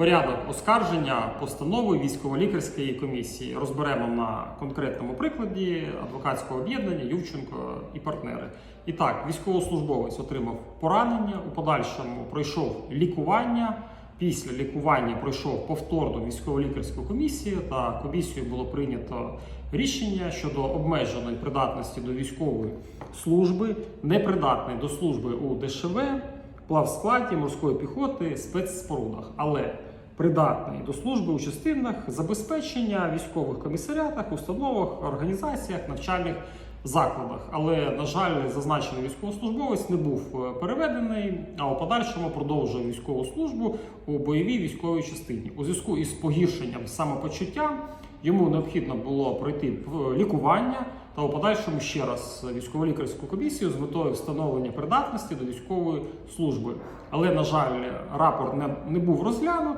Порядок оскарження постанови військово-лікарської комісії розберемо на конкретному прикладі адвокатського об'єднання Ювченко і партнери. І так, військовослужбовець отримав поранення, у подальшому пройшов лікування. Після лікування пройшов повторну військово-лікарську комісію, та комісією було прийнято рішення щодо обмеженої придатності до військової служби, непридатний до служби у ДШВ, плавскладі, морської піхоти, спецспорудах, але придатний до служби у частинах забезпечення військових комісаріатах, установах, організаціях, навчальних закладах. Але, на жаль, зазначений військовослужбовець не був е, переведений, а у подальшому продовжує військову службу у бойовій військовій частині. У зв'язку із погіршенням самопочуття йому необхідно було пройти е, лікування та у подальшому ще раз військово-лікарську комісію з метою встановлення придатності до військової служби. Але, на жаль, рапорт не, не був розглянут.